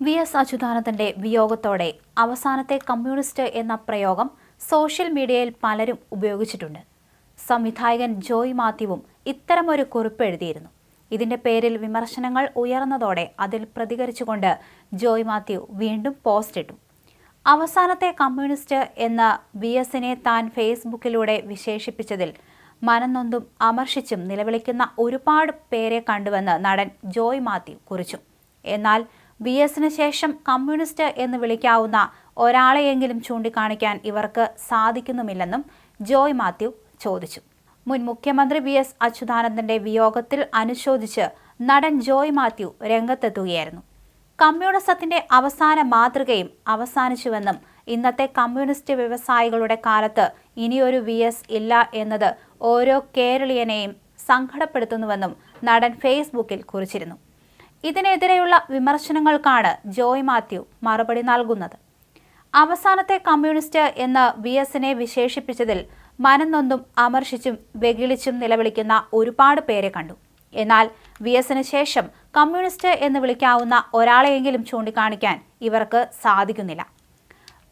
V S അച്യുതാനന്ദന്റെ വിയോഗത്തോടെ അവസാനത്തെ communist എന്ന പ്രയോഗം സോഷ്യൽ മീഡിയയിൽ പലരും ഉപയോഗിച്ചിട്ടുണ്ട്. സംവിധായകൻ ജോയ് മാത്യുവും ഇത്തരമൊരു കുറിപ്പ് എഴുതിയിരുന്നു. ഇതിന്റെ പേരിൽ വിമർശനങ്ങൾ ഉയർന്നതോടെ അതിൽ പ്രതികരിച്ചുകൊണ്ട് ജോയ് മാത്യു വീണ്ടും പോസ്റ്റ് ഇട്ടു. അവസാനത്തെ കമ്മ്യൂണിസ്റ്റ് എന്ന വി എസിനെ താൻ ഫേസ്ബുക്കിലൂടെ വിശേഷിപ്പിച്ചതിൽ മനംനൊന്തും അമർഷിച്ചും നിലവിളിക്കുന്ന ഒരുപാട് പേരെ കണ്ടുവെന്ന് നടൻ ജോയ് മാത്യു കുറിച്ചു. എന്നാൽ വി എസിന് ശേഷം കമ്മ്യൂണിസ്റ്റ് എന്ന് വിളിക്കാവുന്ന ഒരാളെയെങ്കിലും ചൂണ്ടിക്കാണിക്കാൻ ഇവർക്ക് സാധിക്കുന്നുമില്ലെന്നും ജോയ് മാത്യു ചോദിച്ചു. മുൻ മുഖ്യമന്ത്രി വി എസ് അച്യുതാനന്ദന്റെ വിയോഗത്തിൽ അനുശോചിച്ച് നടൻ ജോയ് മാത്യു രംഗത്തെത്തുകയായിരുന്നു. കമ്മ്യൂണിസത്തിന്റെ അവസാന മാതൃകയും അവസാനിച്ചുവെന്നും ഇന്നത്തെ കമ്മ്യൂണിസ്റ്റ് വ്യവസായികളുടെ കാലത്ത് ഇനിയൊരു വി എസ് ഇല്ല എന്നത് ഓരോ കേരളീയനെയും സങ്കടപ്പെടുത്തുന്നുവെന്നും നടൻ ഫേസ്ബുക്കിൽ കുറിച്ചിരുന്നു. ഇതിനെതിരെയുള്ള വിമർശനങ്ങൾക്കാണ് ജോയ് മാത്യു മറുപടി നൽകുന്നത്. അവസാനത്തെ കമ്മ്യൂണിസ്റ്റ് എന്ന് വി എസിനെ വിശേഷിപ്പിച്ചതിൽ മനംനൊന്നും അമർഷിച്ചും വെകിളിച്ചും നിലവിളിക്കുന്ന ഒരുപാട് പേരെ കണ്ടു. എന്നാൽ വി എസിന് ശേഷം കമ്മ്യൂണിസ്റ്റ് എന്ന് വിളിക്കാവുന്ന ഒരാളെയെങ്കിലും ചൂണ്ടിക്കാണിക്കാൻ ഇവർക്ക് സാധിക്കുന്നില്ല.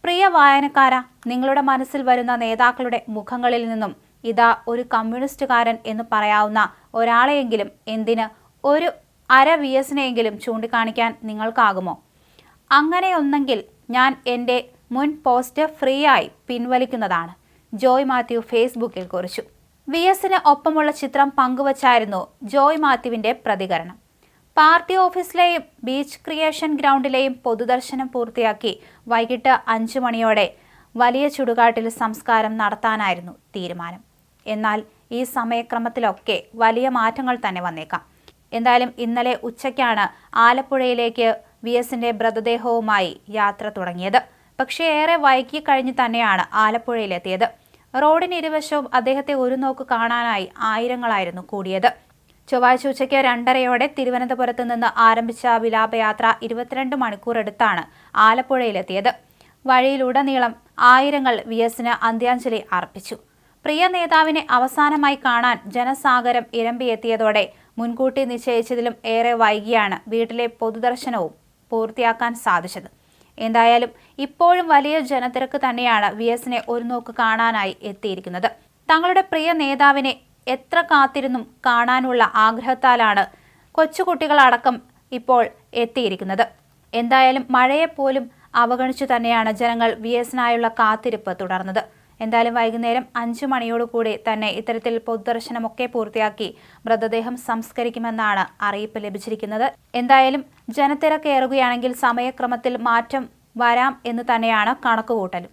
പ്രിയ വായനക്കാര നിങ്ങളുടെ മനസ്സിൽ വരുന്ന നേതാക്കളുടെ മുഖങ്ങളിൽ നിന്നും ഇതാ ഒരു കമ്മ്യൂണിസ്റ്റുകാരൻ എന്ന് പറയാവുന്ന ഒരാളെയെങ്കിലും എന്തിന് ഒരു അര വി എസിനെയെങ്കിലും ചൂണ്ടിക്കാണിക്കാൻ നിങ്ങൾക്കാകുമോ? അങ്ങനെയൊന്നെങ്കിൽ ഞാൻ എന്റെ മുൻ പോസ്റ്റ് ഫ്രീ ആയി പിൻവലിക്കുന്നതാണ്. ജോയ് മാത്യു ഫേസ്ബുക്കിൽ കുറിച്ചു. വി എസിന് ഒപ്പമുള്ള ചിത്രം പങ്കുവച്ചായിരുന്നു ജോയ് മാത്യുവിന്റെ പ്രതികരണം. പാർട്ടി ഓഫീസിലെയും ബീച്ച് ക്രിയേഷൻ ഗ്രൗണ്ടിലെയും പൊതുദർശനം പൂർത്തിയാക്കി വൈകിട്ട് അഞ്ചു മണിയോടെ വലിയ ചുടുകാട്ടിൽ സംസ്കാരം നടത്താനായിരുന്നു തീരുമാനം. എന്നാൽ ഈ സമയക്രമത്തിലൊക്കെ വലിയ മാറ്റങ്ങൾ തന്നെ വന്നേക്കാം. എന്തായാലും ഇന്നലെ ഉച്ചയ്ക്കാണ് ആലപ്പുഴയിലേക്ക് വി എസിന്റെ മൃതദേഹവുമായി യാത്ര തുടങ്ങിയത്. പക്ഷേ ഏറെ വൈകി കഴിഞ്ഞ് തന്നെയാണ് ആലപ്പുഴയിലെത്തിയത്. റോഡിന് ഇരുവശവും അദ്ദേഹത്തെ ഒരു നോക്ക് കാണാനായി ആയിരങ്ങളായിരുന്നു കൂടിയത്. ചൊവ്വാഴ്ച ഉച്ചയ്ക്ക് രണ്ടരയോടെ തിരുവനന്തപുരത്ത് നിന്ന് ആരംഭിച്ച വിലാപയാത്ര ഇരുപത്തിരണ്ട് മണിക്കൂർ എടുത്താണ് ആലപ്പുഴയിലെത്തിയത്. വഴിയിലുടനീളം ആയിരങ്ങൾ വി എസിന് അന്ത്യാഞ്ജലി അർപ്പിച്ചു. പ്രിയ നേതാവിനെ അവസാനമായി കാണാൻ ജനസാഗരം ഇരമ്പിയെത്തിയതോടെ മുൻകൂട്ടി നിശ്ചയിച്ചതിലും ഏറെ വൈകിയാണ് വീട്ടിലെ പൊതുദർശനവും പൂർത്തിയാക്കാൻ സാധിച്ചത്. എന്തായാലും ഇപ്പോഴും വലിയ ജനത്തിരക്ക് തന്നെയാണ് വി എസിനെ ഒരു നോക്ക് കാണാനായി എത്തിയിരിക്കുന്നത്. തങ്ങളുടെ പ്രിയ നേതാവിനെ എത്ര കാത്തിരുന്നും കാണാനുള്ള ആഗ്രഹത്താലാണ് കൊച്ചുകുട്ടികളടക്കം ഇപ്പോൾ എത്തിയിരിക്കുന്നത്. എന്തായാലും മഴയെപ്പോലും അവഗണിച്ചു തന്നെയാണ് ജനങ്ങൾ വി എസിനായുള്ള കാത്തിരിപ്പ് തുടർന്നത്. എന്തായാലും വൈകുന്നേരം അഞ്ചു മണിയോടുകൂടി തന്നെ ഇത്തരത്തിൽ പൊതുദർശനമൊക്കെ പൂർത്തിയാക്കി മൃതദേഹം സംസ്കരിക്കുമെന്നാണ് അറിയിപ്പ് ലഭിച്ചിരിക്കുന്നത്. എന്തായാലും ജനത്തിരക്കേറുകയാണെങ്കിൽ സമയക്രമത്തിൽ മാറ്റം വരാം എന്ന് തന്നെയാണ് കണക്കുകൂട്ടലും